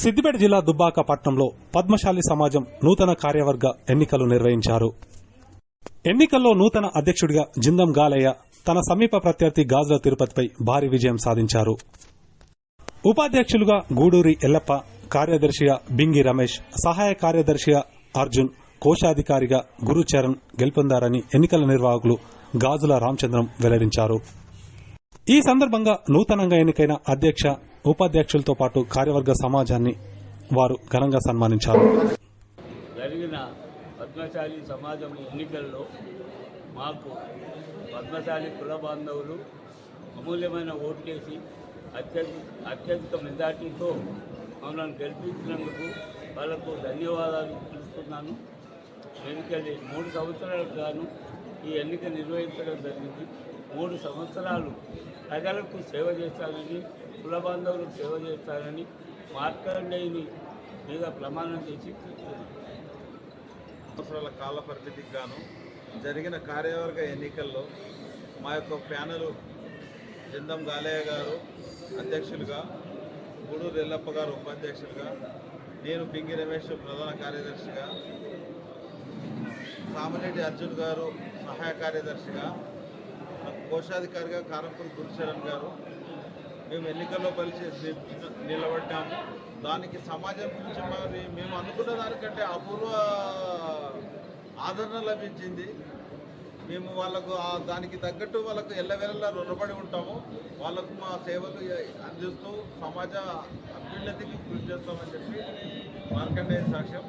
సిద్దిపేట జిల్లా దుబ్బాక పట్టణంలో పద్మశాలి సమాజం నూతన కార్యవర్గ ఎన్నికలు నిర్వహించారు. ఎన్నికల్లో నూతన అధ్యక్షుడిగా జిందం గాలయ్య తన సమీప ప్రత్యర్థి గాజుల తిరుపతిపై భారీ విజయం సాధించారు. ఉపాధ్యక్షులుగా గూడూరి ఎల్లప్ప కార్యదర్శిగా బింగి రమేష్ సహాయ కార్యదర్శిగా అర్జున్ కోశాధికారిగా గురుచరణ్ గెలుపొందారని ఎన్నికల నిర్వాహకులు గాజుల రామచంద్రం వెల్లడించారు. ఈ సందర్భంగా నూతనంగా ఎన్నికైన అధ్యక్ష ఉపాధ్యక్షులతో పాటు కార్యవర్గ సమాజాన్ని వారు ఘనంగా సన్మానించారు. జరిగిన పద్మశాలి సమాజం ఎన్నికల్లో మాకు పద్మశాలి కుల బాంధవులు అమూల్యమైన ఓట్లేసి అత్యధిక అత్యధిక మెజార్టీతో మమ్మల్ని గెలిపించినందుకు వాళ్ళకు ధన్యవాదాలు తెలుపుతున్నాను. ఎన్నికలు మూడు సంవత్సరాలకు గాను ఈ ఎన్నిక నిర్వహించడం జరిగింది. మూడు సంవత్సరాలు ప్రజలకు సేవ చేస్తానని కుల బాంధవులకు సేవ చేస్తానని మార్కండేయుని మీద ప్రమాణం చేసి సంవత్సరాల కాల పరిమితికి గాను జరిగిన కార్యవర్గ ఎన్నికల్లో మా యొక్క ప్యానెల్ జిందం గాలయ్య గారు అధ్యక్షులుగా గూడూరు ఎల్లప్ప గారు ఉపాధ్యక్షులుగా నేను పింగి రమేష్ ప్రధాన కార్యదర్శిగా సామరెడ్డి అర్జున్ గారు సహాయ కార్యదర్శిగా కోశాధికారిగా కారంపూరి గురుచరణ్ గారు మేము ఎన్నికల్లో కలిసి నిలబడ్డాము. దానికి సమాజం నుంచి మరి మేము అనుకున్న దానికంటే అపూర్వ ఆదరణ లభించింది. మేము వాళ్ళకు దానికి తగ్గట్టు వాళ్ళకు ఎల్లవేళలా రుణపడి ఉంటాము. వాళ్ళకు మా సేవలు అందిస్తూ సమాజ అభ్యున్నతికి కృషి చేస్తామని చెప్పి మార్కండేయ సాక్ష్యం